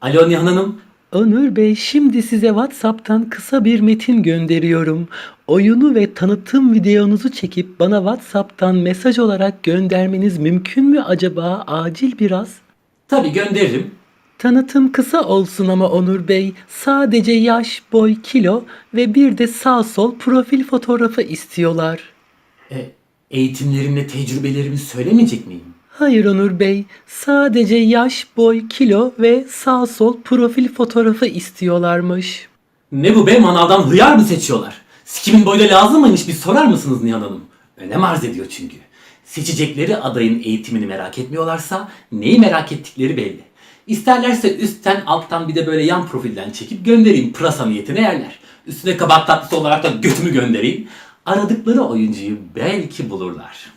Alo Nihan Hanım. Onur Bey şimdi size WhatsApp'tan kısa bir metin gönderiyorum. Oyunu ve tanıtım videonuzu çekip bana WhatsApp'tan mesaj olarak göndermeniz mümkün mü acaba acil biraz? Tabii gönderirim. Tanıtım kısa olsun ama Onur Bey. Sadece yaş, boy, kilo ve bir de sağ sol profil fotoğrafı istiyorlar. E, eğitimlerimle tecrübelerimi söylemeyecek miyim? Hayır Onur Bey, sadece yaş, boy, kilo ve sağ sol profil fotoğrafı istiyorlarmış. Ne bu be manavdan hıyar mı seçiyorlar? Sikimin boyda lazım mıymış bir sorar mısınız Nihan Hanım? Önem arz ediyor çünkü. Seçecekleri adayın eğitimini merak etmiyorlarsa neyi merak ettikleri belli. İsterlerse üstten alttan bir de böyle yan profilden çekip göndereyim pırasa niyetine yerler. Üstüne kabak tatlısı olarak da götümü göndereyim. Aradıkları oyuncuyu belki bulurlar.